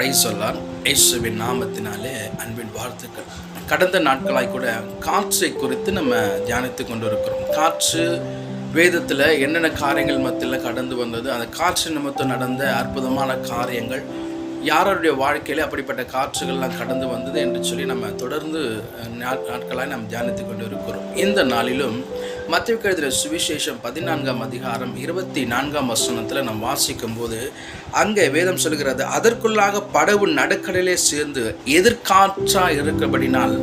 Price சொல்லார் இயேசுவின் நாமத்தினாலே அன்பின் வாழ்த்துக்கள். கடந்த நாட்களாய் கூட காற்றை குறித்து நம்ம தியானித்து கொண்டு இருக்கிறோம் காற்று வேதத்தில் என்னென்ன காரியங்கள் மத்தியில் கடந்து வந்தது அந்த காற்று நிமித்தம் நடந்த அற்புதமான காரியங்கள் யாருடைய வாழ்க்கையில் அப்படிப்பட்ட காற்றுகள்லாம் கடந்து வந்தது என்று சொல்லி நம்ம தொடர்ந்து நா- நாட்களாய் நாம் தியானித்து கொண்டு இருக்கிறோம் இந்த நாளிலும் மத்திய கழுதிர சுவிசேஷம் பதினான்காம் அதிகாரம் இருபத்தி நான்காம் வசனத்தில் நாம் வாசிக்கும் போது அங்கே வேதம் சொல்கிறது அதற்குள்ளாக படவு நடுக்கடலே சேர்ந்து எதிர்காற்றாக இருக்கிறபடினால்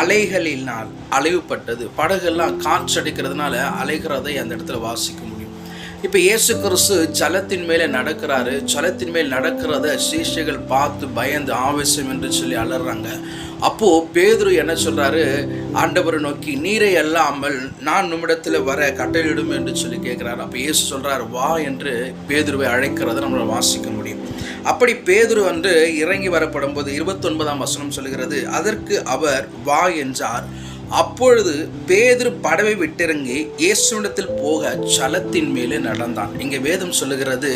அலைகளினால் அலைவுப்பட்டது படகெல்லாம் காற்றடிக்கிறதுனால அலைகிறதை அந்த இடத்துல வாசிக்க முடியும். இப்போ இயேசு கிறிஸ்து ஜலத்தின் மேலே நடக்கிறாரு. ஜலத்தின் மேல் நடக்கிறத சீஷைகள் பார்த்து பயந்து ஆவேசம் என்று சொல்லி அலறாங்க. அப்போ பேதுரு என்ன சொல்றாரு? ஆண்டவரை நோக்கி நீரை அல்லாமல் நான் நம்மிடத்தில் வர கட்டளையிடும் என்று சொல்லி கேட்கிறாரு. அப்போ இயேசு சொல்றாரு வா என்று பேதுருவை அழைக்கிறத நம்மளால் வாசிக்க முடியும். அப்படி பேதுரு வந்து இறங்கி வரப்படும் போது இருபத்தொன்பதாம் வசனம் சொல்கிறது அதற்கு அவர் வா என்றார். அப்பொழுது பேதுரு படவை விட்டிறங்கி இயேசுவிடத்தில் போக சலத்தின் மேலே நடந்தான். இங்கே வேதம் சொல்லுகிறது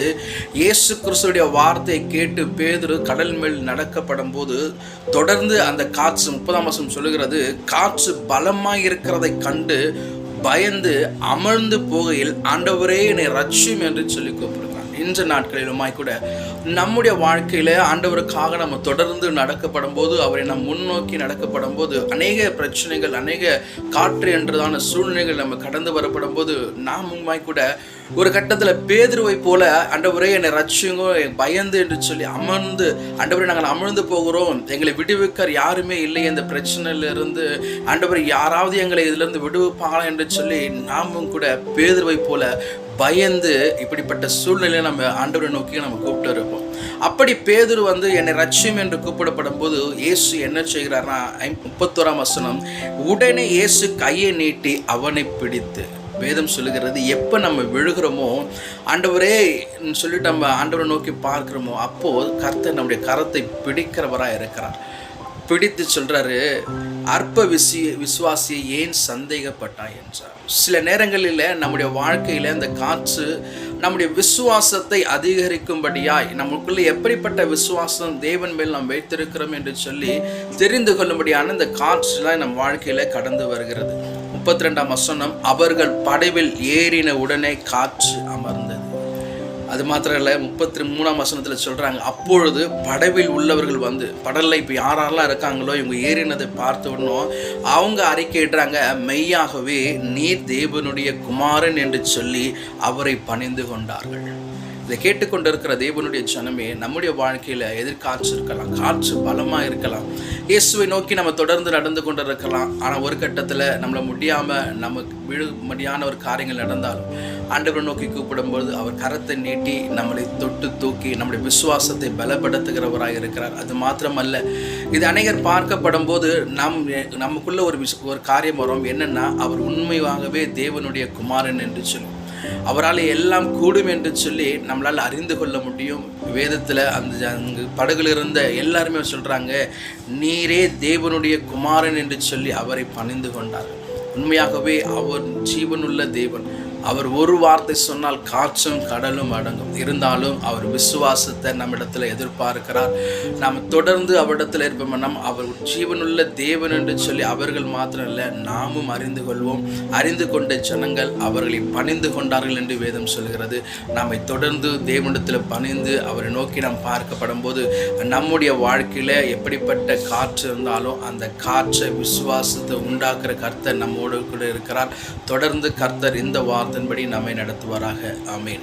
இயேசு கிறிஸ்துடைய வார்த்தையை கேட்டு பேதுரு கடல் மேல் நடக்கப்படும் போது தொடர்ந்து அந்த காற்று முப்பதாம் வசனம் சொல்லுகிறது காற்று பலமாக இருக்கிறதை கண்டு பயந்து அமர்ந்து போகையில் ஆண்டவரே என்னை ரட்சியும் என்று சொல்லி கூப்பிடுங்க இன்று நாட்களிலுமாய் கூட நம்முடைய வாழ்க்கையில ஆண்டவருக்காக நம்ம தொடர்ந்து நடக்கப்படும் போது அவரை நம் முன்னோக்கி நடக்கப்படும் போது அநேக பிரச்சனைகள் அநேக காற்று என்றதான சூழ்நிலைகள் நம்ம கடந்து வரப்படும் போது நாமுமாய் கூட ஒரு கட்டத்தில் பேதுருவை போல ஆண்டவரே என்னை ரட்சியுங்கோ பயந்து என்று சொல்லி அமர்ந்து ஆண்டவரே நாங்கள் அமர்ந்து போகிறோம். எங்களை விடுவிக்கர் யாருமே இல்லை இந்த பிரச்சனையிலிருந்து இருந்து யாராவது எங்களை இதிலிருந்து விடுவிப்பாங்களா என்று சொல்லி நாமும் கூட பேதுருவை போல பயந்து இப்படிப்பட்ட சூழ்நிலையை நம்ம ஆண்டவரை நோக்கி நம்ம கூப்பிட்டு இருப்போம். அப்படி பேதுரு வந்து என்னை ரட்சியம் என்று கூப்பிடப்படும் போது இயேசு என்ன செய்கிறார்னா ஐம்- முப்பத்தோராம் வசனம் உடனே இயேசு கையை நீட்டி அவனை பிடித்து வேதம் சொல்லுகிறது எப்போ நம்ம விழுகிறோமோ ஆண்டவரே சொல்லிட்டு நம்ம ஆண்டவரை நோக்கி பார்க்குறோமோ அப்போது கர்த்தர் நம்முடைய கரத்தை பிடிக்கிறவராக இருக்கிறார். பிடித்து சொல்கிறாரு அற்ப விசி விசுவாசியை ஏன் சந்தேகப்பட்டாய்? என்றார். சில நேரங்களில் நம்முடைய வாழ்க்கையில் அந்த காற்று நம்முடைய விசுவாசத்தை அதிகரிக்கும்படியாய் நமக்குள்ளே எப்படிப்பட்ட விசுவாசம் தேவன் மேல் நாம் வைத்திருக்கிறோம் என்று சொல்லி தெரிந்து கொள்ளும்படியான இந்த காற்றுலாம் நம் வாழ்க்கையில் கடந்து வருகிறது. முப்பத்தி ரெண்டாம் வசனம் அவர்கள் படவில் ஏறின உடனே காற்று அமர்ந்தது. அது மாத்திரம் இல்லை முப்பத்தி மூணாம் வசனத்தில் சொல்கிறாங்க அப்பொழுது படவில் உள்ளவர்கள் வந்து படலில் இப்போ யாரெல்லாம் இருக்காங்களோ இவங்க ஏறினதை பார்த்த உடனும் அவங்க அறிக்கையிடுறாங்க மெய்யாகவே நீர் தேவனுடைய குமாரன் என்று சொல்லி அவரை பணிந்து கொண்டார்கள். இதை கேட்டுக்கொண்டிருக்கிற தேவனுடைய ஜனமே நம்முடைய வாழ்க்கையில் எதிர்காற்று இருக்கலாம் காற்று பலமாக இருக்கலாம் இயேசுவை நோக்கி நம்ம தொடர்ந்து நடந்து கொண்டு இருக்கலாம் ஆனால் ஒரு கட்டத்தில் நம்மளை முடியாமல் நமக்கு விழுமடியான ஒரு காரியங்கள் நடந்தாலும் ஆண்டவரை நோக்கி கூப்பிடும்போது அவர் கரத்தை நீட்டி நம்மளை தொட்டு தூக்கி நம்முடைய விசுவாசத்தை பலப்படுத்துகிறவராக இருக்கிறார். அது மாத்திரமல்ல இது அநேகர் பார்க்கப்படும் போது நம் நமக்குள்ள ஒரு விஷ ஒரு காரியம் வரும். என்னன்னா அவர் உண்மையாகவே தேவனுடைய குமாரன் என்று சொல்லி அவரால் எல்லாம் கூடும் என்று சொல்லி நம்மளால் அறிந்து கொள்ள முடியும். வேதத்தில் அந்த அங்கு படகுல இருந்த எல்லாருமே சொல்கிறாங்க நீரே தேவனுடைய குமாரன் என்று சொல்லி அவரை பணிந்து கொண்டார் உண்மையாகவே அவர் ஜீவனுள்ள தேவன். அவர் ஒரு வார்த்தை சொன்னால் காற்றும் கடலும் அடங்கும். இருந்தாலும் அவர் விசுவாசத்தை நம்மிடத்தில் எதிர்பார்க்கிறார். நாம் தொடர்ந்து அவரிடத்தில் இருப்போம். நம் அவர் ஜீவனுள்ள தேவன் என்று சொல்லி அவர்கள் மாத்திரம் இல்லை நாமும் அறிந்து கொள்வோம். அறிந்து கொண்ட ஜனங்கள் அவர்களை பணிந்து கொண்டார்கள் என்று வேதம் சொல்கிறது. நம்மை தொடர்ந்து தேவனிடத்தில் பணிந்து அவரை நோக்கி நாம் பார்க்கப்படும் போது நம்முடைய வாழ்க்கையில் எப்படிப்பட்ட காற்று இருந்தாலும் அந்த காற்றை விசுவாசத்தை உண்டாக்குற கர்த்தர் நம்மோடு கூட இருக்கிறார். தொடர்ந்து கர்த்தர் இந்த வார்த்தை வார்த்தையின்படி நம்மை நடத்துவாராக. ஆமேன்.